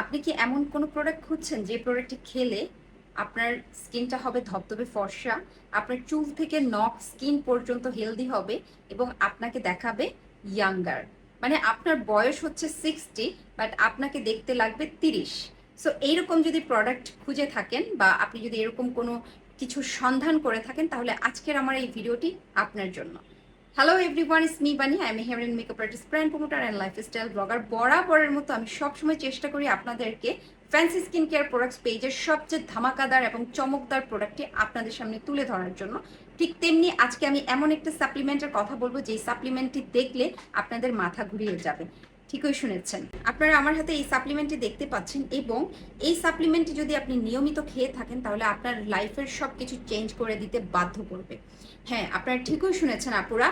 আপনি কি এমন কোনো প্রোডাক্ট খুঁজছেন যে প্রোডাক্টটি খেলে আপনার স্কিনটা হবে ধবধবে ফর্সা, আপনার চুল থেকে নখ স্কিন পর্যন্ত হেলদি হবে এবং আপনাকে দেখাবে ইয়াঙ্গার মানে আপনার বয়স হচ্ছে সিক্সটি বাট আপনাকে দেখতে লাগবে তিরিশ। সো এইরকম যদি প্রোডাক্ট খুঁজে থাকেন বা আপনি যদি এরকম কোনো কিছু সন্ধান করে থাকেন, তাহলে আজকের আমার এই ভিডিওটি আপনার জন্য। Hello everyone is me Bani I am hair makeup artist brand promoter and lifestyle blogger বরাবরের মতো আমি সবসময় চেষ্টা করি আপনাদেরকে ফ্যান্সি স্কিন কেয়ার প্রোডাক্টস পেজের সবচেয়ে ধামাকাদার এবং চমকদার প্রোডাক্টটি আপনাদের সামনে তুলে ধরার জন্য। ঠিক তেমনি আজকে আমি এমন একটা সাপ্লিমেন্টের কথা বলব, যেই সাপ্লিমেন্টটি দেখলে আপনাদের মাথা ঘুরিয়ে যাবে। ঠিকই শুনেছেন। আপনারা আমার হাতে এই সাপ্লিমেন্টটি দেখতে পাচ্ছেন এবং এই সাপ্লিমেন্টটি যদি আপনি নিয়মিত খেয়ে থাকেন, তাহলে আপনার লাইফের সব কিছু চেঞ্জ করে দিতে বাধ্য করবে। হ্যাঁ আপনারা ঠিকই শুনেছেন আপুরা।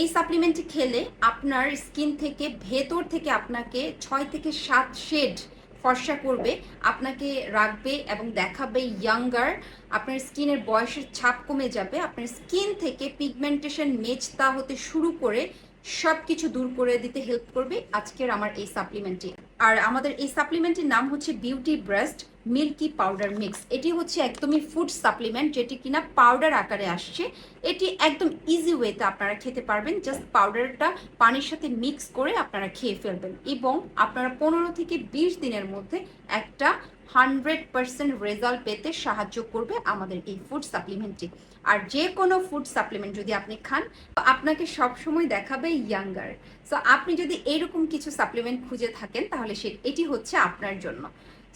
এই সাপ্লিমেন্টটি খেলে আপনার স্কিন থেকে, ভেতর থেকে আপনাকে ছয় থেকে সাত শেড ফর্সা করবে, আপনাকে রাখবে এবং দেখাবে ইয়াঙ্গার আপনার স্কিনের বয়সের ছাপ কমে যাবে। আপনার স্কিন থেকে পিগমেন্টেশন মেচতা হতে শুরু করে সব কিছু দূর করে দিতে হেল্প করবে আজকের আমার এই সাপ্লিমেন্টটি আর আমাদের এই সাপ্লিমেন্টের নাম হচ্ছে beauty breast milky powder mix এটি হচ্ছে একদমই ফুড সাপ্লিমেন্ট যেটি কিনা পাউডার আকারে আসছে। এটি একদম ইজি ওয়েতে আপনারা খেতে পারবেন। জাস্ট পাউডারটা পানির সাথে মিক্স করে আপনারা খেয়ে ফেলবেন। এবং আপনারা পনেরো থেকে বিশ দিনের মধ্যে একটা হান্ড্রেড পার্সেন্ট রেজাল্ট পেতে সাহায্য করবে আমাদের এই ফুড সাপ্লিমেন্টটি। আর যে কোনো ফুড সাপ্লিমেন্ট যদি আপনি খান, আপনাকে সবসময় দেখাবে ইয়াঙ্গার। সো আপনি যদি এরকম কিছু সাপ্লিমেন্ট খুঁজে থাকেন, তাহলে সে, এটি হচ্ছে আপনার জন্য।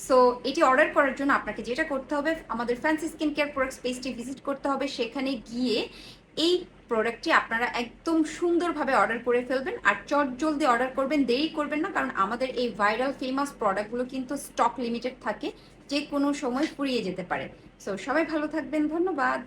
সো এটি অর্ডার করার জন্য আপনাকে যেটা করতে হবে, আমাদের ফ্যান্সি স্কিন কেয়ার প্রোডাক্টস পেজটি ভিজিট করতে হবে। সেখানে গিয়ে এই প্রোডাক্টটি আপনারা একদম সুন্দরভাবে অর্ডার করে ফেলবেন আর চট জলদি অর্ডার করবেন, দেরি করবেন না, কারণ আমাদের এই ভাইরাল ফেমাস প্রোডাক্টগুলো কিন্তু স্টক লিমিটেড থাকে যে কোনো সময় ফুরিয়ে যেতে পারে। সো সবাই ভালো থাকবেন, ধন্যবাদ।